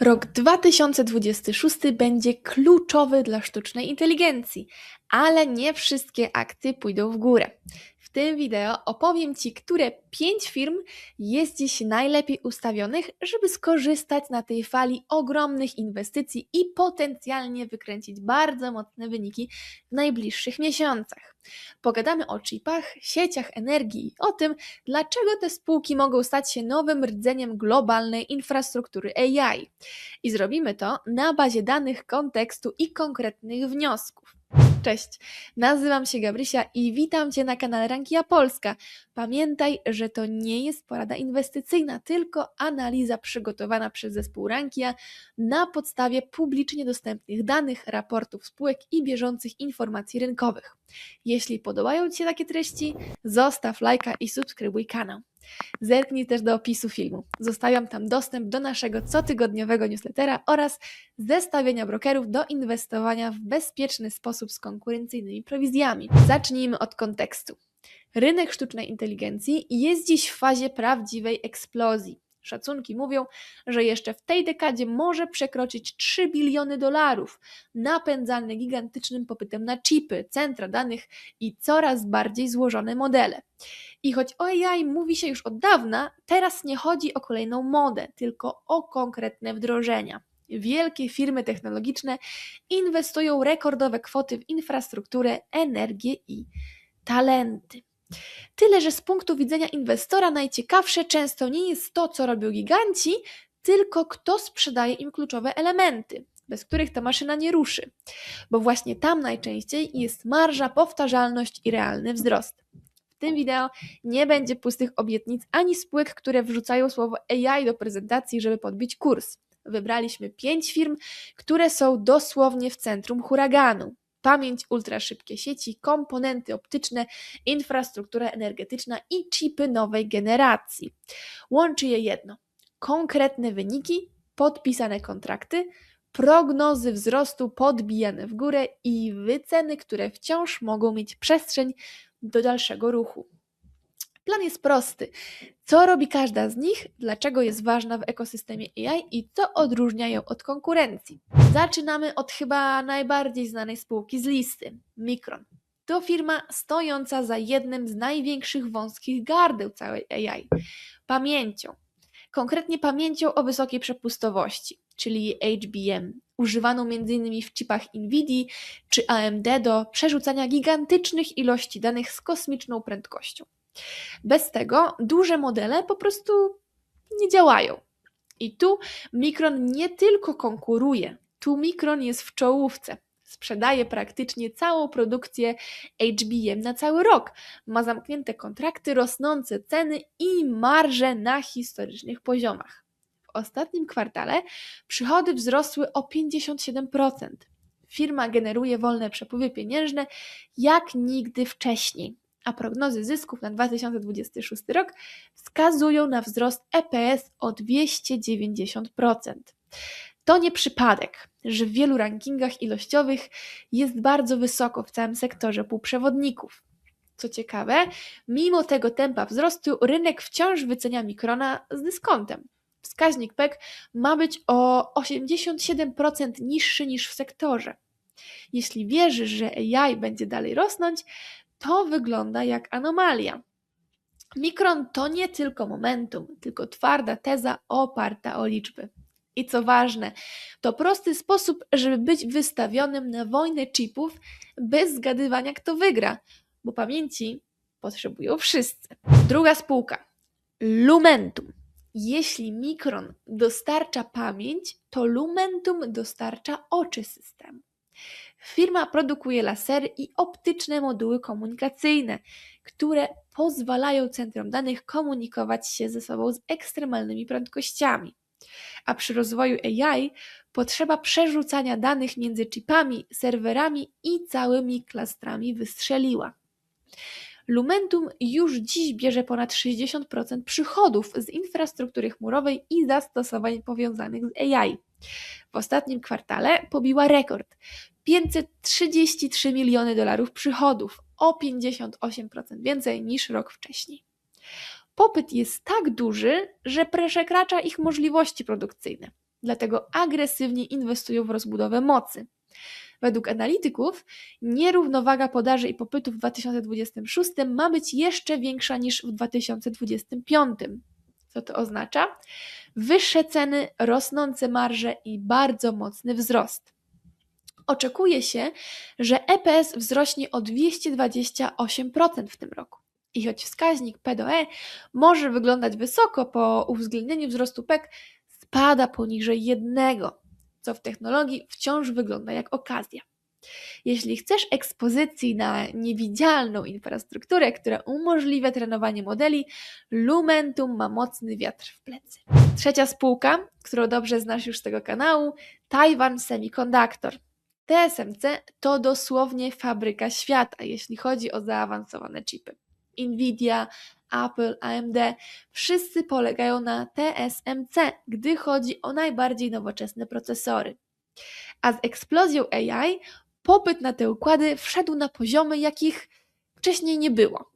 Rok 2026 będzie kluczowy dla sztucznej inteligencji, ale nie wszystkie akty pójdą w górę. W tym wideo opowiem Ci, które 5 firm jest dziś najlepiej ustawionych, żeby skorzystać na tej fali ogromnych inwestycji i potencjalnie wykręcić bardzo mocne wyniki w najbliższych miesiącach. Pogadamy o chipach, sieciach energii o tym, dlaczego te spółki mogą stać się nowym rdzeniem globalnej infrastruktury AI. I zrobimy to na bazie danych, kontekstu i konkretnych wniosków. Cześć, nazywam się Gabrysia i witam Cię na kanale Rankia Polska. Pamiętaj, że to nie jest porada inwestycyjna, tylko analiza przygotowana przez zespół Rankia na podstawie publicznie dostępnych danych, raportów spółek i bieżących informacji rynkowych. Jeśli podobają Ci się takie treści, zostaw lajka i subskrybuj kanał. Zerknij też do opisu filmu. Zostawiam tam dostęp do naszego cotygodniowego newslettera oraz zestawienia brokerów do inwestowania w bezpieczny sposób z konkurencyjnymi prowizjami. Zacznijmy od kontekstu. Rynek sztucznej inteligencji jest dziś w fazie prawdziwej eksplozji. Szacunki mówią, że jeszcze w tej dekadzie może przekroczyć 3 biliony dolarów, napędzane gigantycznym popytem na chipy, centra danych i coraz bardziej złożone modele. I choć o AI mówi się już od dawna, teraz nie chodzi o kolejną modę, tylko o konkretne wdrożenia. Wielkie firmy technologiczne inwestują rekordowe kwoty w infrastrukturę, energię i talenty. Tyle, że z punktu widzenia inwestora najciekawsze często nie jest to, co robią giganci, tylko kto sprzedaje im kluczowe elementy, bez których ta maszyna nie ruszy. Bo właśnie tam najczęściej jest marża, powtarzalność i realny wzrost. W tym wideo nie będzie pustych obietnic ani spółek, które wrzucają słowo AI do prezentacji, żeby podbić kurs. Wybraliśmy pięć firm, które są dosłownie w centrum huraganu pamięć, ultraszybkie sieci, komponenty optyczne, infrastruktura energetyczna i chipy nowej generacji. Łączy je jedno: konkretne wyniki, podpisane kontrakty, prognozy wzrostu podbijane w górę i wyceny, które wciąż mogą mieć przestrzeń do dalszego ruchu. Plan jest prosty. Co robi każda z nich, dlaczego jest ważna w ekosystemie AI i co odróżnia ją od konkurencji? Zaczynamy od chyba najbardziej znanej spółki z listy Micron. To firma stojąca za jednym z największych wąskich gardeł całej AI pamięcią. Konkretnie pamięcią o wysokiej przepustowości, czyli HBM, używaną m.in. w chipach NVIDIA czy AMD do przerzucania gigantycznych ilości danych z kosmiczną prędkością. Bez tego duże modele po prostu nie działają. I tu Micron nie tylko konkuruje, tu Micron jest w czołówce. Sprzedaje praktycznie całą produkcję HBM na cały rok. Ma zamknięte kontrakty, rosnące ceny i marże na historycznych poziomach. W ostatnim kwartale przychody wzrosły o 57%. Firma generuje wolne przepływy pieniężne jak nigdy wcześniej a prognozy zysków na 2026 rok wskazują na wzrost EPS o 290%. To nie przypadek, że w wielu rankingach ilościowych jest bardzo wysoko w całym sektorze półprzewodników. Co ciekawe, mimo tego tempa wzrostu rynek wciąż wycenia mikrona z dyskontem. Wskaźnik PEC ma być o 87% niższy niż w sektorze. Jeśli wierzysz, że AI będzie dalej rosnąć, to wygląda jak anomalia. Mikron to nie tylko momentum, tylko twarda teza oparta o liczby. I co ważne, to prosty sposób, żeby być wystawionym na wojnę chipów bez zgadywania, kto wygra, bo pamięci potrzebują wszyscy. Druga spółka Lumentum. Jeśli Mikron dostarcza pamięć, to Lumentum dostarcza oczy systemu. Firma produkuje lasery i optyczne moduły komunikacyjne, które pozwalają centrom danych komunikować się ze sobą z ekstremalnymi prędkościami. A przy rozwoju AI potrzeba przerzucania danych między chipami, serwerami i całymi klastrami wystrzeliła. Lumentum już dziś bierze ponad 60% przychodów z infrastruktury chmurowej i zastosowań powiązanych z AI. W ostatnim kwartale pobiła rekord 533 miliony dolarów przychodów, o 58% więcej niż rok wcześniej. Popyt jest tak duży, że przekracza ich możliwości produkcyjne. dlatego agresywnie inwestują w rozbudowę mocy. Według analityków nierównowaga podaży i popytu w 2026 ma być jeszcze większa niż w 2025. Co to oznacza? Wyższe ceny, rosnące marże i bardzo mocny wzrost. Oczekuje się, że EPS wzrośnie o 228% w tym roku. I choć wskaźnik P do E może wyglądać wysoko po uwzględnieniu wzrostu PEK, spada poniżej jednego, co w technologii wciąż wygląda jak okazja. Jeśli chcesz ekspozycji na niewidzialną infrastrukturę, która umożliwia trenowanie modeli, Lumentum ma mocny wiatr w plecy. Trzecia spółka, którą dobrze znasz już z tego kanału, Taiwan Semiconductor. TSMC to dosłownie fabryka świata, jeśli chodzi o zaawansowane chipy. Nvidia, Apple, AMD, wszyscy polegają na TSMC, gdy chodzi o najbardziej nowoczesne procesory. A z eksplozją AI popyt na te układy wszedł na poziomy, jakich wcześniej nie było.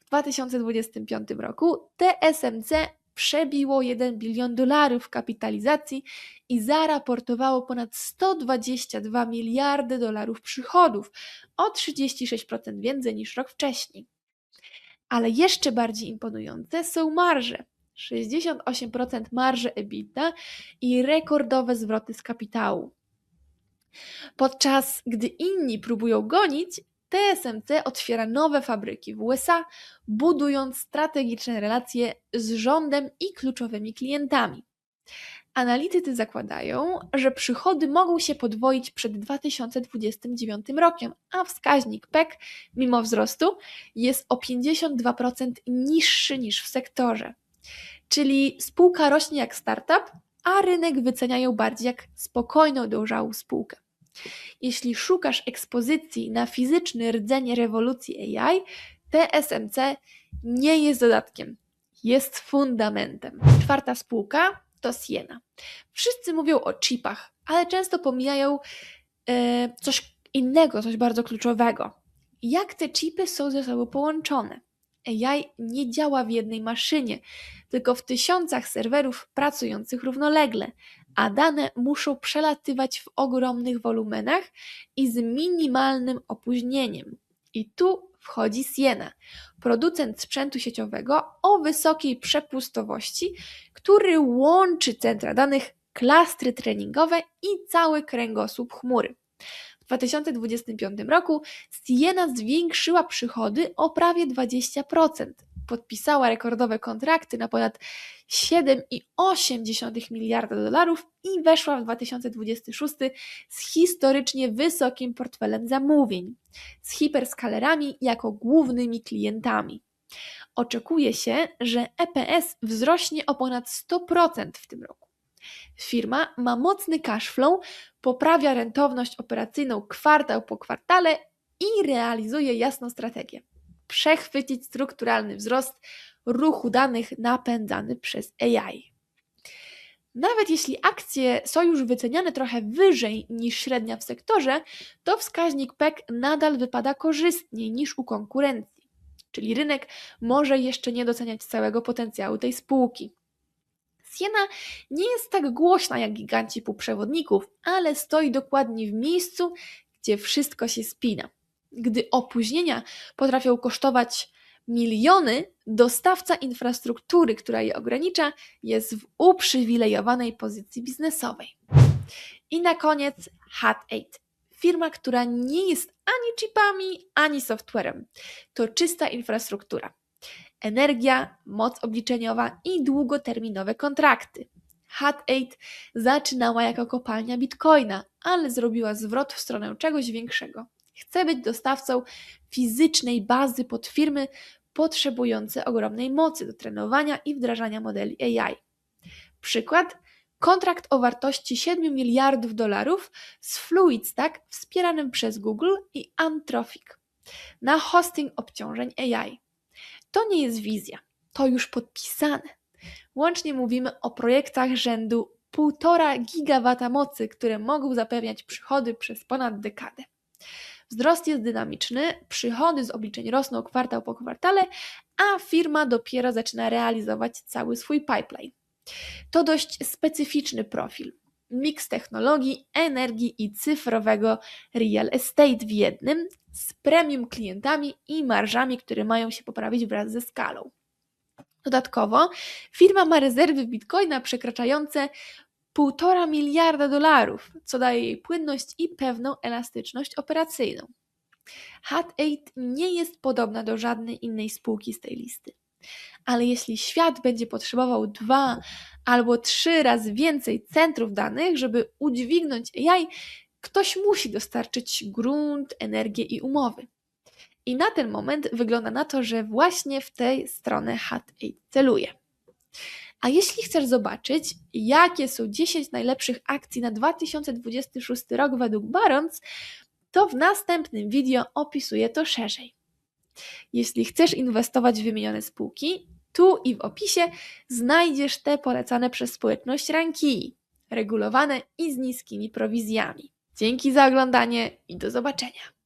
W 2025 roku TSMC przebiło 1 bilion dolarów kapitalizacji i zaraportowało ponad 122 miliardy dolarów przychodów, o 36% więcej niż rok wcześniej. Ale jeszcze bardziej imponujące są marże. 68% marży EBITDA i rekordowe zwroty z kapitału. Podczas gdy inni próbują gonić, TSMC otwiera nowe fabryki w USA, budując strategiczne relacje z rządem i kluczowymi klientami. Analitycy zakładają, że przychody mogą się podwoić przed 2029 rokiem, a wskaźnik PEK, mimo wzrostu, jest o 52% niższy niż w sektorze. Czyli spółka rośnie jak startup, a rynek wyceniają bardziej jak spokojną, dojrzałą spółkę. Jeśli szukasz ekspozycji na fizyczny rdzenie rewolucji AI, TSMC nie jest dodatkiem, jest fundamentem. Czwarta spółka to Siena. Wszyscy mówią o chipach, ale często pomijają e, coś innego, coś bardzo kluczowego. Jak te chipy są ze sobą połączone? AI nie działa w jednej maszynie, tylko w tysiącach serwerów pracujących równolegle, a dane muszą przelatywać w ogromnych wolumenach i z minimalnym opóźnieniem. I tu wchodzi Siena, producent sprzętu sieciowego o wysokiej przepustowości, który łączy centra danych, klastry treningowe i cały kręgosłup chmury. W 2025 roku Siena zwiększyła przychody o prawie 20%, podpisała rekordowe kontrakty na ponad 7,8 miliarda dolarów i weszła w 2026 z historycznie wysokim portfelem zamówień, z hiperskalerami jako głównymi klientami. Oczekuje się, że EPS wzrośnie o ponad 100% w tym roku. Firma ma mocny cash flow, poprawia rentowność operacyjną kwartał po kwartale i realizuje jasną strategię przechwycić strukturalny wzrost ruchu danych napędzany przez AI. Nawet jeśli akcje są już wyceniane trochę wyżej niż średnia w sektorze, to wskaźnik PEK nadal wypada korzystniej niż u konkurencji, czyli rynek może jeszcze nie doceniać całego potencjału tej spółki. Siena nie jest tak głośna jak giganci półprzewodników, ale stoi dokładnie w miejscu, gdzie wszystko się spina. Gdy opóźnienia potrafią kosztować miliony, dostawca infrastruktury, która je ogranicza, jest w uprzywilejowanej pozycji biznesowej. I na koniec Hat8. Firma, która nie jest ani chipami, ani softwarem. To czysta infrastruktura. Energia, moc obliczeniowa i długoterminowe kontrakty. Hat8 zaczynała jako kopalnia bitcoina, ale zrobiła zwrot w stronę czegoś większego. Chce być dostawcą fizycznej bazy pod firmy potrzebujące ogromnej mocy do trenowania i wdrażania modeli AI. Przykład kontrakt o wartości 7 miliardów dolarów z Fluidstack wspieranym przez Google i Anthropic na hosting obciążeń AI. To nie jest wizja, to już podpisane. Łącznie mówimy o projektach rzędu 1,5 gigawata mocy, które mogą zapewniać przychody przez ponad dekadę. Wzrost jest dynamiczny, przychody z obliczeń rosną kwartał po kwartale, a firma dopiero zaczyna realizować cały swój pipeline. To dość specyficzny profil. Miks technologii, energii i cyfrowego real estate w jednym, z premium klientami i marżami, które mają się poprawić wraz ze skalą. Dodatkowo firma ma rezerwy bitcoina przekraczające 1,5 miliarda dolarów, co daje jej płynność i pewną elastyczność operacyjną. Hat8 nie jest podobna do żadnej innej spółki z tej listy. Ale jeśli świat będzie potrzebował dwa albo trzy razy więcej centrów danych, żeby udźwignąć AI, ktoś musi dostarczyć grunt, energię i umowy. I na ten moment wygląda na to, że właśnie w tej stronę Hat8 celuje. A jeśli chcesz zobaczyć, jakie są 10 najlepszych akcji na 2026 rok według Barons, to w następnym wideo opisuję to szerzej. Jeśli chcesz inwestować w wymienione spółki, tu i w opisie znajdziesz te polecane przez społeczność ranki, regulowane i z niskimi prowizjami. Dzięki za oglądanie i do zobaczenia.